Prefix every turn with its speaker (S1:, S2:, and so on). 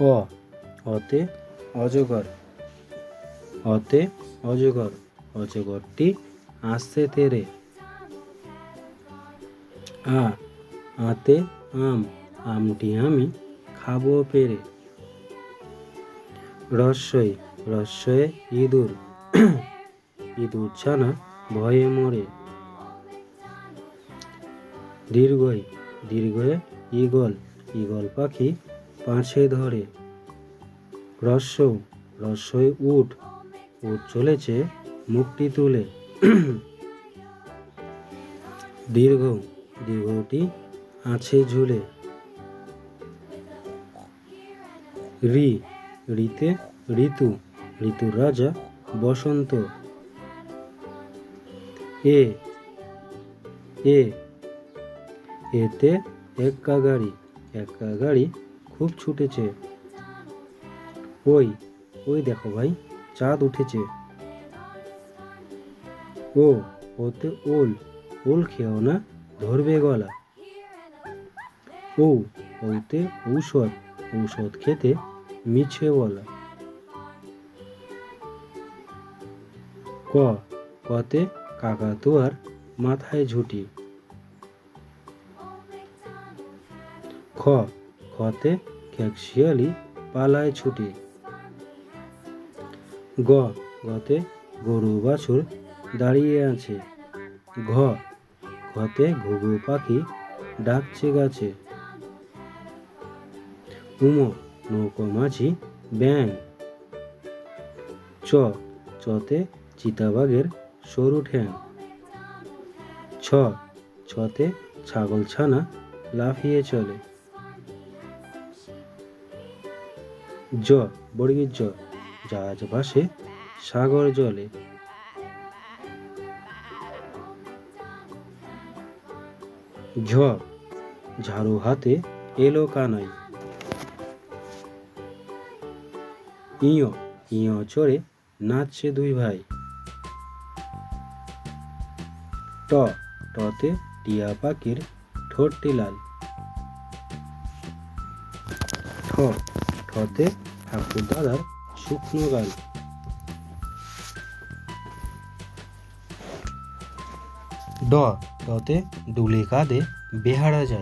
S1: অ অতে অজগর অতে অজগর, অজগরটি আসছে তেরে। আ, আতে আম, আমটি আমি খাব পেরে। রস্যই রস্যয়ে ইঁদুর। ইঁদুর ছানা ভয়ে মরে। দীর্ঘই, দীর্ঘয়ে ঈগল। ঈগল পাখি পাঁচে ধরে। রস্য রস্যই উঠ উঠ চলেছে মুখটি তুলে। দীর্ঘ দীর্ঘটি আছে ঝুলে। ঋ ঋতে ঋতু, ঋতুর রাজা বসন্ত। এ এ, এতে এক্কা গাড়ি এক্কা গাড়ি খুব ছুটেছে। ওই ওই দেখো ভাই, চাঁদ উঠেছে। ও, ওতে ওল ওল খেও না, ধরবে গলা। ও, ওতে ঔষধ ঔষধ খেতে মিছে বলা। ক, কতে কাকাতুয়ার মাথায় ঝুটি। খ, খতে খেকশিয়ালি পালায় ছুটি। গ, গতে গরু বাছুর দাঁড়িয়ে আছে। ঘ, ঘতে ঘুঘু পাখি ডাকছে গাছে। উম, নৌকো মাঝি ব্যাং। চ, চতে চিতাবাঘের সরু ঠ্যাং। ছ, ছতে ছাগল ছানা লাফিয়ে চলে। জ বর্গীর জ জাহাজ ভাসে সাগর জলে। ঝ ঝাড়ু হাতে এলো কানাই ইয় ইয় চড়ে নাচছে দুই ভাই। ট, টতে টিয়া পাখির ঠোঁটটি লাল। ঠ ঠতে ঠাকুর দাদার শুকনো গাল ড ডতে ডুলে কাঁদে বেহারা যায়।